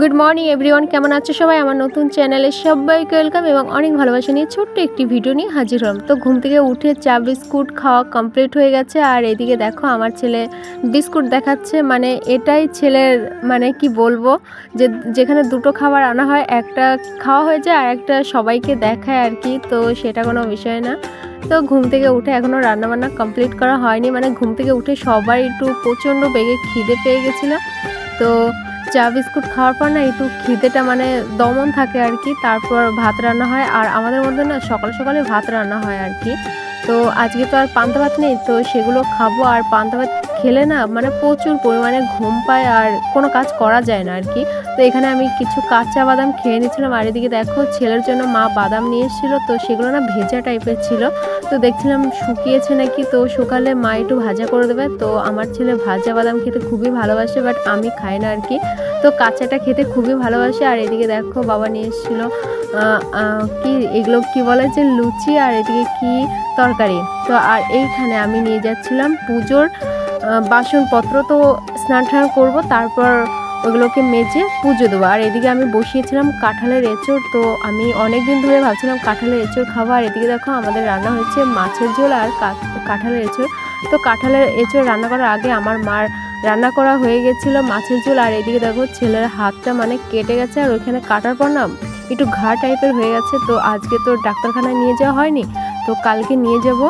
Good morning everyone কেমন আছে সবাই? আমার নতুন চ্যানেলে সবাইকে ওয়েলকাম এবং অনেক ভালোবাসা নিয়ে ছোট্ট একটি ভিডিও নিয়ে হাজির হলাম। তো ঘুম থেকে উঠে চা, বিস্কুট খাওয়া কমপ্লিট হয়ে গেছে। আর এদিকে দেখো, আমার ছেলে বিস্কুট দেখাচ্ছে। মানে এটাই ছেলের মানে কি বলব, যে যেখানে দুটো খাবার আনা হয়, একটা খাওয়া হয়ে যায় আর একটা সবাইকে দেখায় আর কি। তো সেটা কোনো বিষয় না। তো ঘুম থেকে উঠে এখনও রান্নাবান্না কমপ্লিট করা হয়নি। মানে ঘুম থেকে উঠে সবাই একটু প্রচণ্ড বেগে খিদে পেয়ে গেছিল। তো চা বিস্কুট খাওয়ার পর না একটু খিদেটা মানে দমন থাকে আর কি। তারপর ভাত রান্না হয় আর আমাদের মধ্যে না সকাল সকালে ভাত রান্না হয় আর কি। তো আজকে তো আর পান্তা ভাত নেই, তো সেগুলো খাব আর পান্তা ভাত খেলে না মানে প্রচুর পরিমাণে ঘুম পায় আর কোনো কাজ করা যায় না আর কি তো এখানে আমি কিছু কাঁচা বাদাম খেয়ে নিচ্ছিলাম আর এদিকে দেখো ছেলের জন্য মা বাদাম নিয়ে এসেছিল, তো সেগুলো না ভেজা টাইপের ছিল। তো দেখছিলাম শুকিয়েছে নাকি, তো শুকালে মা একটু ভাজা করে দেবে। তো আমার ছেলে ভাজা বাদাম খেতে খুবই ভালোবাসে বাট আমি খাই না আর কি তো কাঁচাটা খেতে খুবই ভালোবাসে আর এদিকে দেখো বাবা নিয়ে এসেছিল কি এগুলো কি বলে যে লুচি আর এদিকে কি তরকারি। তো আর এইখানে আমি নিয়ে যাচ্ছিলাম পুজোর বাসনপত্র তো স্নান টান করব, তারপর ওগুলোকে মেজে পুজো দেবো। আর এদিকে আমি বসিয়েছিলাম কাঁঠালের এঁচড়, তো আমি অনেক দিন ধরে ভাবছিলাম কাঁঠালের এঁচড় খাব। আর এদিকে দেখো আমাদের রান্না হয়েছে মাছের ঝোল আর কাঁঠালের এঁচড়। তো কাঁঠালের এঁচড় রান্না করার আগে আমার মার রান্না করা হয়ে গেছিল মাছের ঝোল। আর এদিকে দেখো ছেলের হাতটা মানে কেটে গেছে, আর ওইখানে কাটার পর না একটু ঘা টাইপের হয়ে গেছে। তো আজকে তো ডাক্তারখানায় নিয়ে যাওয়া হয়নি, তো কালকে নিয়ে যাব।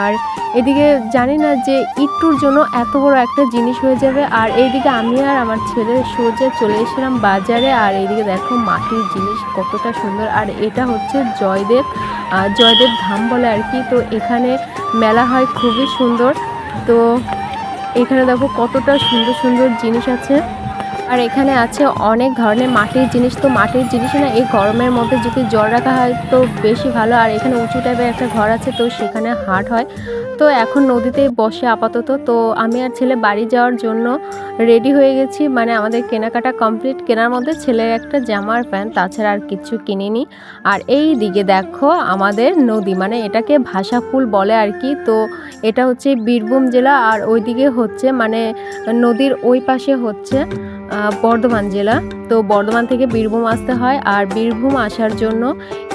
আর এদিকে জানি না যে একটুর জন্য এত বড় একটা জিনিস হয়ে যাবে। আর এইদিকে আমি আর আমার ছেলে সোজা চলে এসেছিলাম বাজারে। আর এইদিকে দেখো মাটির জিনিস কতটা সুন্দর। আর এটা হচ্ছে জয়দেব জয়দেব ধাম বলে আর কি। তো এখানে মেলা হয়, খুবই সুন্দর। তো এখানে দেখো কতটা সুন্দর সুন্দর জিনিস আছে। আর এখানে আছে অনেক ধরনের মাটির জিনিস। তো মাটির জিনিস না এই গরমের মধ্যে যদি জল রাখা হয় তো বেশি ভালো। আর এখানে উঁচু টাইপের একটা ঘর আছে, তো সেখানে হাট হয়। তো এখন নদীতে বসে আপাতত। তো আমি আর ছেলে বাড়ি যাওয়ার জন্য রেডি হয়ে গেছি। মানে আমাদের কেনাকাটা কমপ্লিট কেনার মধ্যে ছেলের একটা জামার প্যান্ট, তাছাড়া আর কিছু কিনিনি। আর এই দিকে দেখো আমাদের নদী মানে এটাকে ভাষাফুল বলে আর কি। তো এটা হচ্ছে বীরভূম জেলা আর ওইদিকে হচ্ছে মানে নদীর ওই পাশে হচ্ছে বর্ধমান জেলা। তো বর্ধমান থেকে বীরভূম আসতে হয় আর বীরভূম আসার জন্য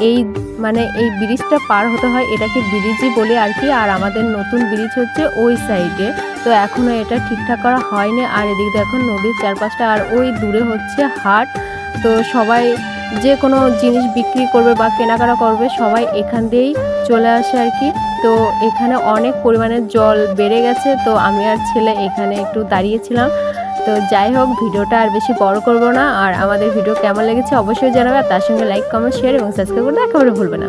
এই মানে এই ব্রিজটা পার হতে হয় এটাকে ব্রিজই বলে আর কি। আর আমাদের নতুন ব্রিজ হচ্ছে ওই সাইডে। তো এখনও এটা ঠিকঠাক করা হয়নি। আর এদিকে দেখো নদীর চারপাশটা আর ওই দূরে হচ্ছে হাট। তো সবাই যে কোনো জিনিস বিক্রি করবে বা কেনাকাটা করবে সবাই এখান দিয়েই চলে আসে আর কি। তো এখানে অনেক পরিমাণে জল বেড়ে গেছে। তো আমি আর ছেলে এখানে একটু দাঁড়িয়েছিলাম। তো যাই হোক, ভিডিওটা আর বেশি বড় করব না। আর আমাদের ভিডিও কেমন লেগেছে অবশ্যই জানাবে। তার সঙ্গে লাইক কমেন্ট শেয়ার এবং সাবস্ক্রাইব করতে একেবারে ভুলবে না।